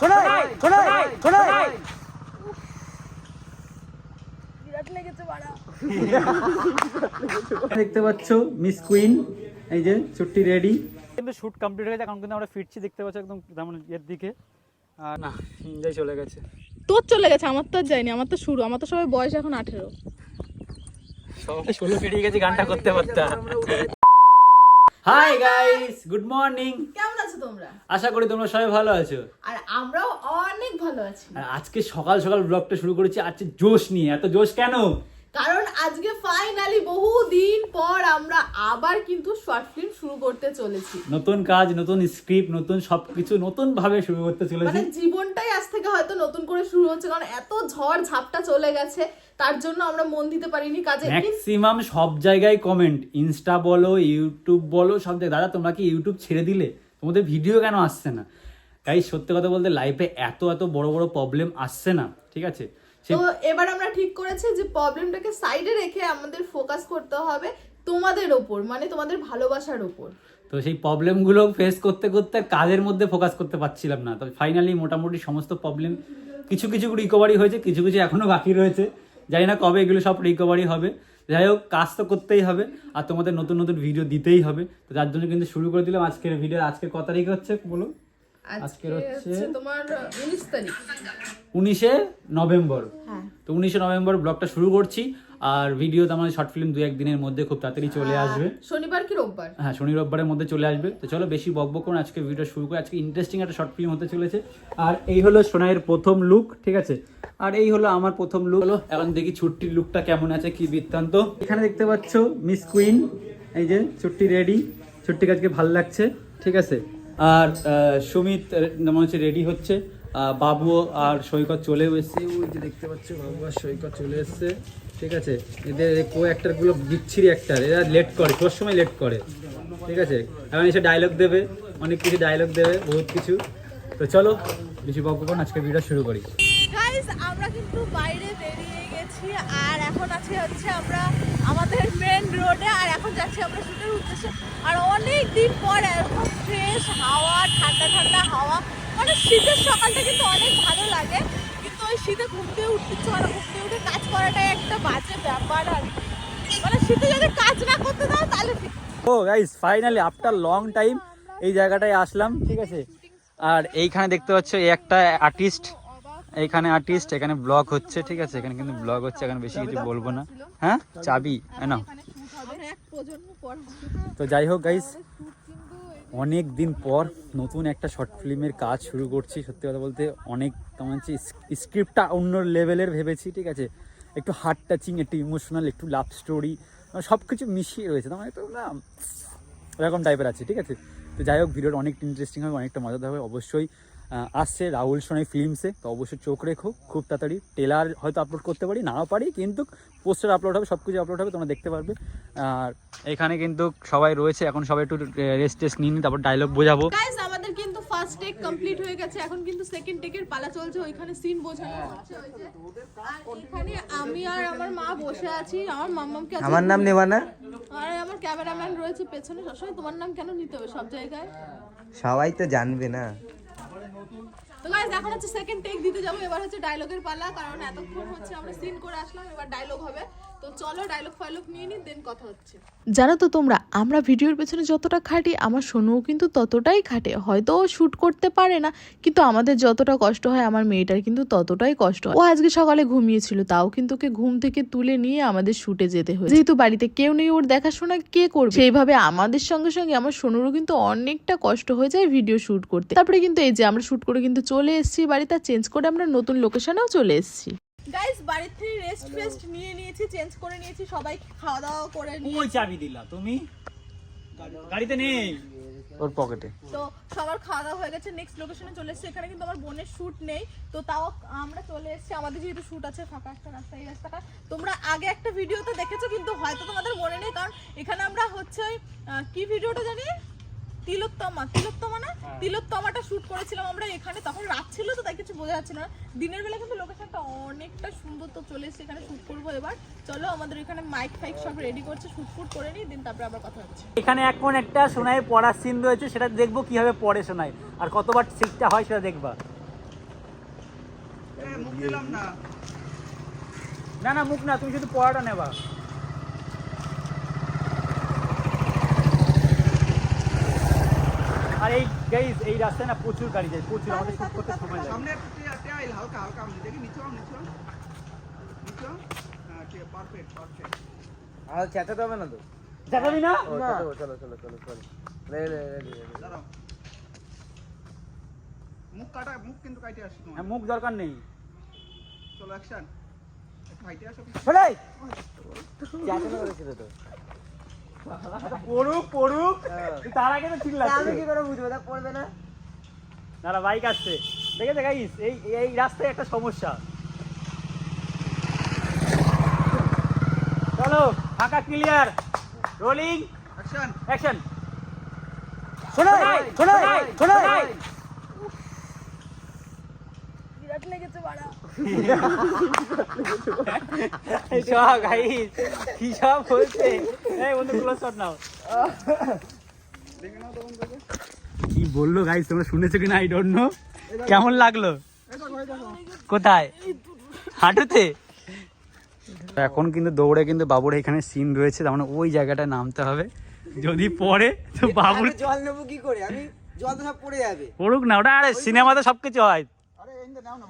শোনাই শোনাই শোনাই বিরাট লেগেছে বাড়া। দেখতে পাচ্ছ মিস কুইন এই যে ছুটি রেডি। কিন্তু শুট কমপ্লিট হয়ে গেছে এখন কিন্তু আমরা ফিরছি দেখতে পাচ্ছ একদম তেমন এর দিকে। আর না এনজয় চলে গেছে। তোর চলে গেছে আমার তো আর যায়নি আমার তো শুরু আমার তো সবাই বয়স এখন আঠেরো। সব ষোলো পেরিয়ে গেছে গানটা করতে করতে। হাই গাইস গুড মর্নিং কেমন আছো তোমরা? আশা করি তোমরা সবাই ভালো আছো। আর আমরাও অনেক ভালো আছি। আর আজকে সকাল সকাল ব্লগটা শুরু করেছি আজকে জোশ নিয়ে। এত জোশ কেন? কারণ আজকে ফাইনালি বহু দিন পর আমরা আবার কিন্তু শর্ট ফিল্ম শুরু করতে চলেছি। নতুন কাজ নতুন স্ক্রিপ্ট নতুন সবকিছু নতুন ভাবে শুরু করতে চলেছি। মানে জীবনটাই আজ থেকে হয়তো নতুন করে শুরু হচ্ছে কারণ এত ঝড় ঝাপটা চলে গেছে। তার জন্য আমরা মন দিতে পারিনি কাজে ম্যাক্সিমাম সব জায়গায় কমেন্ট ইনস্টা বলো ইউটিউব বলো সব জায়গায়। দাদা তোমরা কি ইউটিউব ছেড়ে দিলে? তোমাদের ভিডিও কেন আসছে না? তাই সত্যি কথা বলতে লাইফে এত এত বড় বড় প্রবলেম আসছে না ঠিক আছে? তো এবার আমরা ঠিক করেছি যে প্রবলেমটাকে সাইডে রেখে আমাদের ফোকাস করতে হবে তোমাদের ওপর মানে তোমাদের ভালোবাসার ওপর। তো সেই প্রবলেমগুলো ফেস করতে করতে কাজের মধ্যে ফোকাস করতে পারছিলাম না। তো ফাইনালি মোটামুটি সমস্ত প্রবলেম কিছু কিছু রিকভারি হয়েছে কিছু কিছু এখনও বাকি রয়েছে। জানি না কবে এগুলো সব রিকভারি হবে। যাই হোক কাজ তো করতেই হবে আর তোমাদের নতুন নতুন ভিডিও দিতেই হবে। তো যার জন্য কিন্তু শুরু করে দিলাম আজকের ভিডিও আজকে কত তারিখ হচ্ছে বলো? আজকে আজকের হচ্ছে- হচ্ছে তোমার উনিশ তারিখ। উনিশে নভেম্বর। হ্যাঁ। তো উনিশে নভেম্বর ব্লগটা শুরু করছি। আর ভিডিও তো আমাদের শর্ট ফিল্ম দু একদিনের মধ্যে খুব তাড়াতাড়ি চলে আসবে। শনিবার কি রোববার? হ্যাঁ শনি রোববারের মধ্যে চলে আসবে। তো চলো বেশি বকবক করুন আজকে ভিডিও শুরু করে আজকে ইন্টারেস্টিং একটা শর্ট ফিল্ম হতে চলেছে। আর এই হলো সোনাইয়ের প্রথম লুক ঠিক আছে? আর এই হলো আমার প্রথম লুক হলো এখন দেখি ছুটির লুকটা কেমন আছে কি বৃত্তান্ত। এখানে দেখতে পাচ্ছ মিস কুইন এই যে ছুটি রেডি ছুটিকে আজকে ভালো লাগছে ঠিক আছে? আর সুমিত মনে হচ্ছে রেডি হচ্ছে। বাবু আর সৈকত চলে এসেছে। ওই যে দেখতে পাচ্ছ বাবু আর সৈকত চলে এসেছে। ঠিক আছে? এদের কো অ্যাক্টারগুলো বিচ্ছিরি অ্যাক্টার এরা লেট করে, সব সময় লেট করে। ঠিক আছে? এখন এসে ডায়লগ দেবে, অনেক কিছু ডায়লগ দেবে, বহুত কিছু। তো চলো বেশি বকবক করুন আজকে ভিডিও শুরু করি? গাইস আমরা কিন্তু বাইরে বেরিয়ে গেছি, আর এখন আছি হচ্ছে আমরা আমাদের মেন রোডে আর এখন যাচ্ছি আমরা শুটের উদ্দেশ্যে। আর অনেক দিন পর এরকম ফ্রেশ হাওয়া, ঠান্ডা ঠান্ডা হাওয়া। মানে শীতের সকালটা কিন্তু অনেক ভালো লাগে, কিন্তু ওই শীতে ঘুরতে উঠতে ইচ্ছে হয় কাজ করাটাই একটা বাজে ব্যাপার আর মানে শীতে যদি কাজ না করতে দাও তাহলে ও guys finally after long time এই জায়গাটায় আসলাম ঠিক আছে? আর এইখানে দেখতে পাচ্ছ এই একটা আর্টিস্ট এইখানে আর্টিস্ট এখানে ব্লগ হচ্ছে ঠিক আছে? এখানে কিন্তু ব্লগ হচ্ছে এখানে বেশি কিছু বলব না। হ্যাঁ? চাবি না এখানে প্রজন্ম পর তো যাই হোক গাইস অনেক দিন পর নতুন একটা শর্ট ফিল্মের কাজ শুরু করছি, সত্যি কথা বলতে অনেক কেমন হচ্ছে স্ক্রিপ্টটা অন্য লেভেলের ভেবেছি, ঠিক আছে? একটু হার্ট টাচিং একটু ইমোশনাল একটু লাভ স্টোরি সব কিছু মিশিয়ে রয়েছে। তোমার একটু না, এরকম টাইপের আছে, ঠিক আছে? তো যাই হোক, ভিডিওটা অনেক ইন্টারেস্টিং হবে, অনেকটা মজাদার হবে, অবশ্যই আসছে রাহুল সোনাই ফিল্মসে তো অবশ্যই চোখ রেখো খুব তাড়াতাড়ি। টেলার হয়তো আপলোড করতে পারি নাও পারি কিন্তু পোস্টার আপলোড হবে সব কিছু আপলোড হবে তোমরা দেখতে পারবে। আর এখানে কিন্তু সবাই রয়েছে এখন সবাই একটু রেস্ট টেস্ট নিয়ে নিই তারপর ডায়লগ বোঝাবো। আমাদের কিন্তু ফার্স্ট টেক কমপ্লিট হয়ে গেছে এখন কিন্তু সেকেন্ড টেকের পালা চলছে ওইখানে সিন বোঝানো হচ্ছে। আর এখানে আমি আর আমার মা বসে আছি আমার মাম্মামকে আছে। আমার নাম নেওয়া না আর আমার ক্যামেরাম্যান রয়েছে পেছনে সবসময় তোমার নাম কেন নিতে হবে সব জায়গায়? সবাই তো জানবে না। তো গাইস এখন হচ্ছে সেকেন্ড টেক দিতে যাব। এবার হচ্ছে ডায়লগের পালা, কারণ এতক্ষণ হচ্ছে আমরা সিন করে আসলাম, এবার ডায়লগ হবে। তো চলো নিয়ে দেন কথা হচ্ছে। জানো তো তোমরা, আমরা ভিডিওর পেছনে যতটা খাটি, আমার সোনুও কিন্তু ততটাই খাটে। হয়তো ও শ্যুট করতে পারে না, কিন্তু আমাদের যতটা কষ্ট হয়, আমার মেয়েটার কিন্তু ততটাই কষ্ট হয়। ও আজকে সকালে ঘুমিয়েছিল, তাও কিন্তু ওকে ঘুম থেকে তুলে নিয়ে আমাদের শুটে যেতে হয়েছে। যেহেতু বাড়িতে কেউ নেই ওর দেখাশোনা কে করবে? সেইভাবে আমাদের সঙ্গে সঙ্গে আমার সোনুরও কিন্তু অনেকটা কষ্ট হয়ে যায় ভিডিও শ্যুট করতে। তারপরে কিন্তু এই যে আমরা শ্যুট করে কিন্তু চলে এসেছি বাড়িতে চেঞ্জ করে আমরা নতুন লোকেশনেও চলে এসেছি। গাইস বাড়ির থেকে রেস্ট ফেস্ট নিয়ে নিয়েছি চেঞ্জ করে নিয়েছি সবাই খাওয়া দাওয়া করে নিয়ে ওই চাবি দিলা? তুমি? গাড়িতে নেই। ওর পকেটে তো সবার খাওয়া দাওয়া হয়ে গেছে নেক্সট লোকেশনে চলে এসেছে। এখানে কিন্তু আমার বোনের শ্যুট নেই। তো তাও আমরা চলে এসেছি। আমাদের যেহেতু শ্যুট আছে ফাঁকা একটা রাস্তা এই রাস্তাটা। তোমরা আগে একটা ভিডিওতে দেখেছ কিন্তু হয়তো তোমাদের মনে নেই কারণ এখানে আমরা হচ্ছে ওই আহ, কি ভিডিওটা জানি? তিলোত্তমা তিলোত্তমা না? তিলোত্তমাটা শুট করেছিলাম আমরা এখানে তখন রাত ছিল তো তাই কিছু বোঝা যাচ্ছে না। দিনের বেলা কিন্তু লোকেশনটা অনেকটা সুন্দর তো চলে এসেছে এখানে শুট করব এবার। চলো আমাদের এখানে মাইক ফাইক সব রেডি করছে শুট ফুট করে নিই দিন তারপরে আবার কথা হচ্ছে। এখানে এখন একটা সোনাই পড়ার সিন রয়েছে সেটা দেখব কীভাবে পড়ে সোনাই। আর কতবার সিটটা হয় সেটা দেখবা। না না মুখ না তুমি শুধু পড়াটা নেবা। আর এই গাইস এই রাস্তায় না প্রচুর গাড়ি যায় প্রচুর আমাদের শুট করতে সময় লাগে। সামনে হালকা হালকা আমি দেখি নিচে নিচে। হ্যাঁ ঠিক পারফেক্ট পারফেক্ট আর চেঁচাতে হবে না তো? না? চলো চলো চলো চলো। চলো। দাঁড়াও। মুখ কাটা মুখ কিন্তু কাটে আসছে তোমার। হ্যাঁ, মুখ দরকার নেই। চলো অ্যাকশন একটু আসো। করেছিল তো। পড়ুক পড়ুক। তার আগে তো ঠিক লাগছে। কি করে বুঝব? তা পড়বে না। দাঁড়া বাইক আসছে। দেখেছে গাইস এই এই রাস্তায় একটা সমস্যা। চলো ফাঁকা ক্লিয়ার রোলিং অ্যাকশন অ্যাকশন শোনাই শোনাই। শোনাই। বিরাট লেগেছে বাড়া। সব গাইস? কি সব বলছে এই বন্ধু ক্লোজ শট নাও। দেখে নাও তখন দেখো কি বলল গাইস? তোমরা শুনেছো কিনা? আই ডোন্ট নো কেমন লাগল? কোথায়? হাঁটুতে? এখন কিন্তু দৌড়ে কিন্তু বাবুর এখানে সিন রয়েছে তার মানে ওই জায়গাটায় নামতে হবে। যদি পড়ে তো বাবুর জল নেব কি করে? আমি জল তো সব পড়ে যাবে। পড়ুক না ওটা আরে সিনেমাতে সব কিছু হয়। আরে এই নাও না।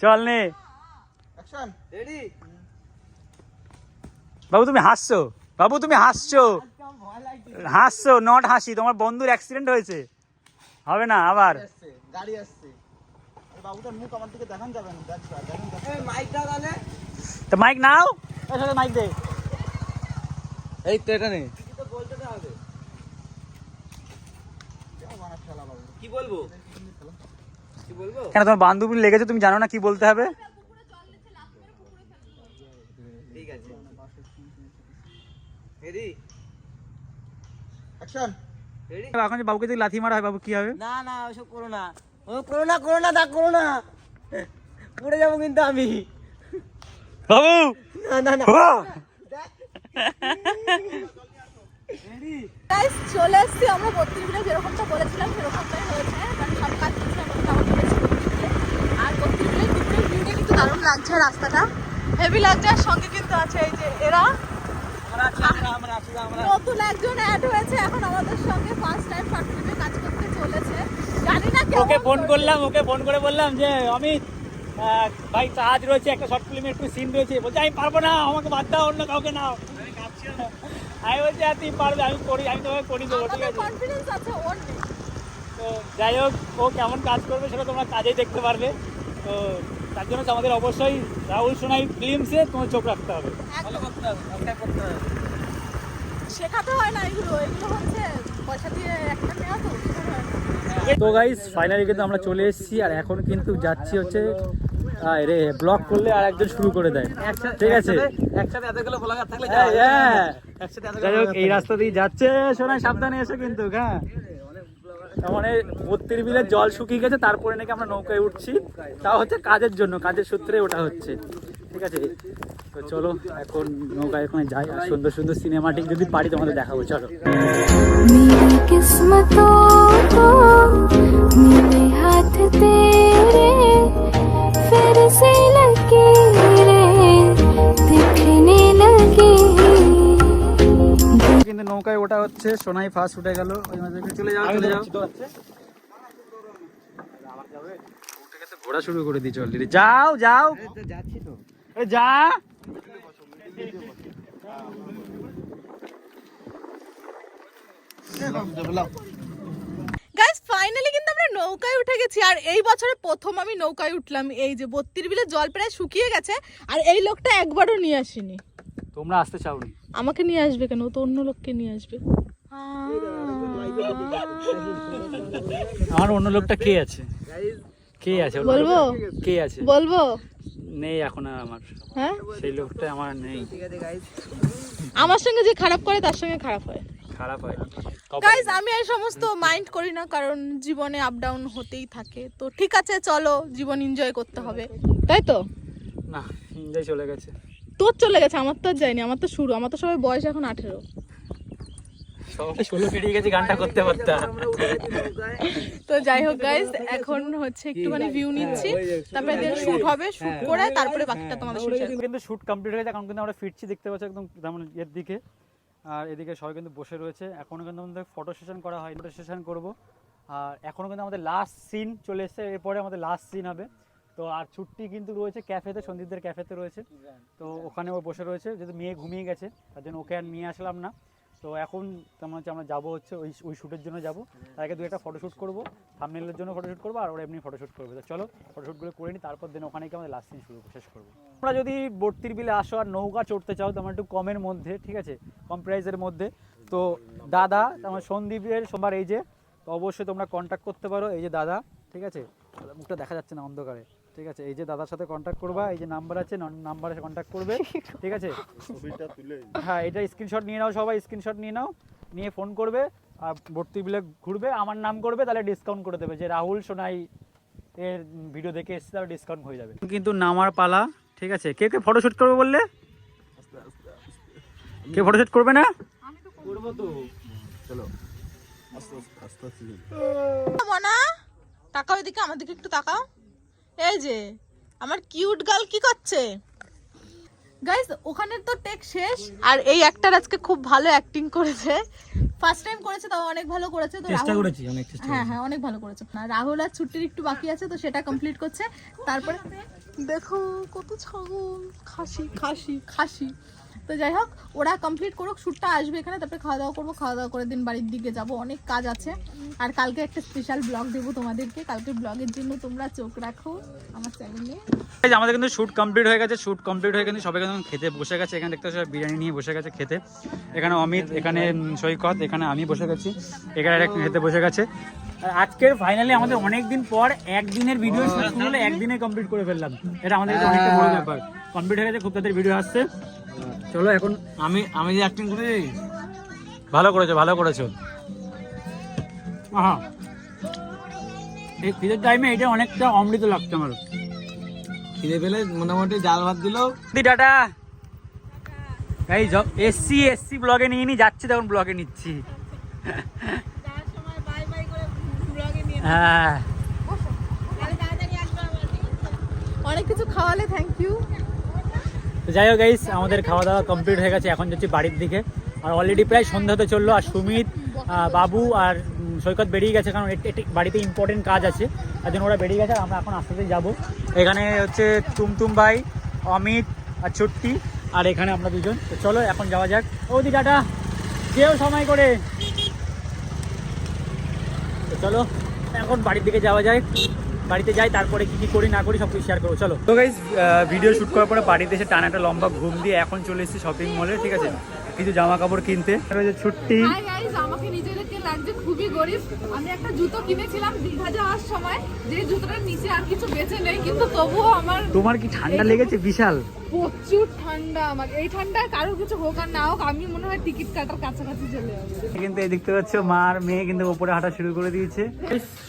চল নে। বাবু তুমি হাসছো। বাবু তুমি হাসছো। হাসছো নট হাসি। তোমার বন্ধুর অ্যাক্সিডেন্ট হয়েছে। হবে না আবার। গাড়ি আসছে। বাবুটার মুখ আমার দিকে দেখান যাবে না। দেখ দেখেন দেখ এই মাইকটা তাহলে। তো মাইক নাও। সাথে মাইক দে। এই তো এটা নেই কি বলব? কেন তোমার বান্ধবী লেগেছে তুমি জানো না কি বলতে হবে? ঠিক আছে। রেডি অ্যাকশন রেডি এখন যে বাবুকে যদি লাথি মারা হয় বাবু কি হবে? না না ওসব করো না। ও করো না করো না তা করো না। পড়ে যাব কিন্তু আমি। বাবু! না না না। চলে এসেছি আমরা বত্রিশ মিনিট যেরকমটা বলেছিলাম সেরকমটাই হয়েছে। সব কাজ করছি আমরা মোটামুটি বেশি বত্রিশ মিনিট। আর বত্রিশ মিনিট দুপুরের ভিউটা কিন্তু দারুণ লাগছে রাস্তাটা। হেভি লাগছে আর সঙ্গে কিন্তু আছে এই যে এরা। আমরা আছি আমরা আমরা আছি নতুন একজন অ্যাড হয়েছে এখন আমাদের সঙ্গে ফার্স্ট টাইম শর্ট কাজ করতে চলেছে। জানি না ওকে ফোন করলাম ওকে ফোন করে বললাম যে অমিত ভাই কাজ রয়েছে একটা শর্ট ফিল্মে একটু সিন রয়েছে। বলছে আমি পারব না আমাকে বাদ দাও অন্য কাউকে নাও। আমি না। আমি বলছি আর তুই পারবে আমি করি আমি তোমাকে করি দেবো ঠিক আছে? কনফিডেন্স আছে ওর তো যাই হোক ও কেমন কাজ করবে সেটা তোমরা কাজেই দেখতে পারবে। তো তার জন্য আমাদের অবশ্যই রাহুল সোনাই ফিল্মসে তোমার চোখ রাখতে হবে। শেখাতে হয় না এগুলো এগুলো হচ্ছে পয়সা দিয়ে একটা নেওয়া তো। তো গাইস ফাইনালি কিন্তু আমরা চলে এসেছি আর এখন কিন্তু যাচ্ছি হচ্ছে আয় রে ব্লক করলে আর একজন শুরু করে দেয়। ঠিক আছে? একসাথে এতগুলো ব্লগার থাকলে হ্যাঁ, হ্যাঁ। একসাথে যাই হোক এই রাস্তা দিয়ে যাচ্ছে শোনাই সাবধানে এসো কিন্তু হ্যাঁ। মানে বত্রিশ বিলের জল শুকিয়ে গেছে, তারপরে নাকি আমরা নৌকায় উঠছি। তা হচ্ছে কাজের জন্য, কাজের সূত্রে ওটা হচ্ছে। ঠিক আছে? তো চলো, এখন নৌকায় ওখানে যাই, আর সুন্দর সুন্দর সিনেমাটিক যদি পারি, তোমাদের দেখাবো, চলো। হাত কিন্তু নৌকায় ওটা হচ্ছে সোনাই ফার্স্ট উঠে গেল। ওই মাঝে চলে যাও চলে যাও। ঘোরা শুরু করে দিয়েছে অলরেডি যাও যাও। যাচ্ছি তো। যা। গাইস ফাইনালি কিন্তু আমরা নৌকায় উঠে গেছি। আর এই বছরে প্রথম আমি নৌকায় উঠলাম। এই যে বত্রিশ বিলে জল প্রায় শুকিয়ে গেছে আর এই লোকটা একবারও নিয়ে আসেনি। তোমরা আসতে চাও চাওনি? আমাকে নিয়ে আসবে কেন? তো অন্য লোককে নিয়ে আসবে। আমার অন্য লোকটা কে আছে? কে আছে? বলব? কে আছে? বলব? নেই এখন আর আমার। হ্যাঁ? সেই লোকটা আমার নেই। ঠিক আছে গাইস আমার সঙ্গে যে খারাপ করে তার সঙ্গে খারাপ হয়। খারাপ হয়। গাইজ আমি এই সমস্ত মাইন্ড করি না কারণ জীবনে আপ ডাউন হতেই থাকে। তো ঠিক আছে চলো জীবন এনজয় করতে হবে। তাই তো? না এনজয় চলে গেছে। তোর চলে গেছে আমার তো আর যায়নি আমার তো শুরু আমার তো সবাই বয়স এখন আঠেরো। ষোলো গানটা করতে করতে। তো যাই হোক গাইস এখন হচ্ছে একটুখানি ভিউ নিচ্ছি। তারপরে দেন শুট হবে শুট করে তারপরে বাকিটা তোমাদের কিন্তু শুট কমপ্লিট হয়ে গেছে এখন কিন্তু আমরা ফিরছি দেখতে পাচ্ছি একদম যেমন এর দিকে। আর এদিকে সবাই কিন্তু বসে রয়েছে। এখনও কিন্তু আমাদের ফটো সেশন করা হয় ফটো সেশন করব। আর এখনও কিন্তু আমাদের লাস্ট সিন চলে এসেছে এরপরে আমাদের লাস্ট সিন হবে। তো আর ছুট্টি কিন্তু রয়েছে ক্যাফেতে সন্দীপদের ক্যাফেতে রয়েছে। তো ওখানে ও বসে রয়েছে যেহেতু মেয়ে ঘুমিয়ে গেছে তার জন্য ওকে আর নিয়ে আসলাম না। তো এখন তেমন হচ্ছে আমরা যাব হচ্ছে ওই ওই শ্যুটের জন্য যাব। তার আগে দু একটা ফটোশ্যুট করব থামনেলের জন্য ফটোশ্যুট করব আর ওরা এমনি ফটোশ্যুট করবে। তো চলো ফটোশ্যুটগুলো করে নিই তারপর দিন ওখানে গিয়ে আমাদের লাস্ট সিন শুরু শেষ করব। তোমরা যদি বর্তির বিলে আসো আর নৌকা চড়তে চাও তোমার একটু কমের মধ্যে ঠিক আছে? কম প্রাইসের মধ্যে। তো দাদা আমার সন্দীপের সোমবার এই যে তো অবশ্যই তোমরা কন্ট্যাক্ট করতে পারো এই যে দাদা ঠিক আছে? মুখটা দেখা যাচ্ছে না অন্ধকারে। ঠিক আছে? এই যে দাদার সাথে কন্ট্যাক্ট করবা এই যে নাম্বার আছে নাম্বারে কন্ট্যাক্ট করবে ঠিক আছে? ছবিটা তুলে হ্যাঁ এটা স্ক্রিনশট নিয়ে নাও সবাই স্ক্রিনশট নিয়ে নাও নিয়ে ফোন করবে আর ভর্তি বিলে ঘুরবে আমার নাম করবে তাহলে ডিসকাউন্ট করে দেবে। যে রাহুল সোনাই এর ভিডিও দেখে এসছে তাহলে ডিসকাউন্ট হয়ে যাবে। কিন্তু নামার পালা ঠিক আছে? কে কে ফটোশুট করবে বললে? কে ফটোশুট করবে না? মনা তাকাও এদিকে আমার দিকে একটু তাকাও। এই যে আমার কিউট গার্ল কি করছে? গাইস ওখানে তো টেক শেষ। আর এই অ্যাক্টর আজকে খুব ভালো অ্যাক্টিং করেছে। ফার্স্ট টাইম করেছে তাও অনেক ভালো করেছে। তো চেষ্টা করেছি অনেক চেষ্টা হ্যাঁ হ্যাঁ অনেক ভালো করেছে। না রাহুল আর ছুটির একটু বাকি আছে তো সেটা কমপ্লিট করছে। তারপরে দেখো কত ছাগল। খাসি খাসি। খাসি। তো যাই হোক, ওরা কমপ্লিট করুক শ্যুটটা আসবে এখানে, তারপরে খাওয়া দাওয়া করব খাওয়া দাওয়া করে দিন বাড়ির দিকে যাব, অনেক কাজ আছে। আর কালকে একটা স্পেশাল ব্লগ দেবো তোমাদেরকে, কালকে ব্লগের জন্য তোমরা চোখ রাখো আমার চ্যানেলে আমাদের কিন্তু শ্যুট কমপ্লিট হয়ে গেছে শ্যুট কমপ্লিট হয়ে কিন্তু সবাই কিন্তু খেতে বসে গেছে, এখানে দেখতে পাচ্ছি বিরিয়ানি নিয়ে বসে গেছে খেতে। এখানে অমিত, এখানে সৈকত, এখানে আমি বসে গেছি, এখানে খেতে বসে গেছে। আজকের ফাইনালি আমাদের অনেক দিন পর একদিনের ভিডিও শুরু হলো, একদিনে কমপ্লিট করে ফেললাম। এটা আমাদের অনেকটা বড় ব্যাপার। কমপ্লিট হয়ে গেছে, খুব তাদের ভিডিও আসছে। চলো এখন আমি আমি যে অ্যাক্টিং করি ভালো করেছ ভালো করেছ। হ্যাঁ এই খিদের টাইমে এটা অনেকটা অমৃত লাগছে আমার। খিদে পেলে মোটামুটি জাল ভাত দিলেও দি টাটা। এই এসসি এসসি ব্লগে নিয়ে নি যাচ্ছি তখন ব্লগে নিচ্ছি। হ্যাঁ। অনেক কিছু খাওয়ালে থ্যাংক ইউ যাই হোক গাইস আমাদের খাওয়া দাওয়া কমপ্লিট হয়ে গেছে, এখন যাচ্ছি বাড়ির দিকে। আর অলরেডি প্রায় সন্ধ্যা হতে চলল, আর সুমিত বাবু আর সৈকত বেরিয়ে গেছে, কারণ বাড়িতে ইম্পর্টেন্ট কাজ আছে। তার জন্য ওরা বেরিয়ে গেছে আমরা এখন আস্তে আস্তে যাব। এখানে হচ্ছে টুমটুম ভাই, অমিত আর ছুট্টি আর এখানে আমরা দুজন। তো চলো, এখন যাওয়া যাক। ওদি টাটা, যেও সময় করে। তো চলো, এখন বাড়ির দিকে যাওয়া যায় বাড়িতে যাই, তারপরে কি কি করি, না করি সব কিছু শেয়ার করব। চলো। তো গাইজ ভিডিও শুট করার পরে বাড়িতে এসে টানা একটা লম্বা ঘুম দিয়ে এখন চলে এসেছি শপিং মলে ঠিক আছে? কিছু জামা কাপড় কিনতে রয়েছে হাই আমাকে নিজেদেরকে লাগছে খুবই গরিব। আমি একটা জুতো কিনেছিলাম দীঘা যাওয়ার সময়। যে জুতোটার নিচে আর কিছু বেঁচে নেই কিন্তু তবুও আমার তোমার কি ঠান্ডা লেগেছে? বিশাল। প্রচুর ঠান্ডা আমার। এই ঠান্ডায় কারও কিছু হোক আর না হোক আমি মনে হয় টিকিট কাটার কাছাকাছি চলে যাব কিন্তু এই দেখতে পাচ্ছ মা আর মেয়ে কিন্তু ওপরে হাঁটা শুরু করে দিয়েছে।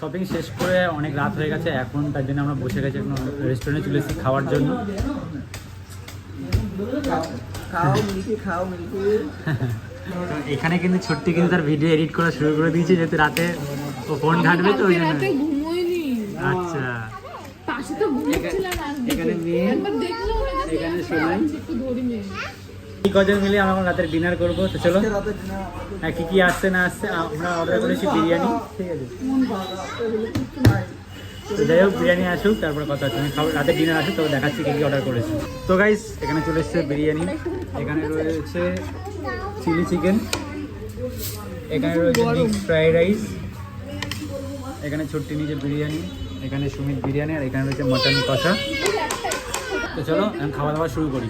শপিং শেষ করে অনেক রাত হয়ে গেছে এখন তার জন্য আমরা বসে গেছি এখন রেস্টুরেন্টে চলে এসেছি খাওয়ার জন্য। খাও মিল্কি খাও মিল্কি। এখানে কিন্তু ছোট্টি কিন্তু তার ভিডিও এডিট করা শুরু করে দিয়েছে যেহেতু রাতে ও ফোন ঘাটবে তো ওই জন্য। আচ্ছা। পাশে তো এখানে মেয়ে। এখানে এই কজন মিলে আমরা এখন রাতের ডিনার করব তো চলো। হ্যাঁ কি কি আসছে না আসছে আমরা অর্ডার করেছি বিরিয়ানি। ঠিক আছে। তো যাই হোক বিরিয়ানি আসুক তারপরে কথা হচ্ছে। আমি রাতের ডিনার আসুক তবে দেখাচ্ছি কি কি অর্ডার করেছি। তো গাইস এখানে চলে এসছে বিরিয়ানি। এখানে রয়েছে চিলি চিকেন এখানে রয়েছে মিক্স ফ্রাইড রাইস এখানে ছোট্টি নিজে বিরিয়ানি এখানে সুমিত বিরিয়ানি আর এখানে রয়েছে মটন কষা। তো চলো এখন খাওয়া দাওয়া শুরু করি।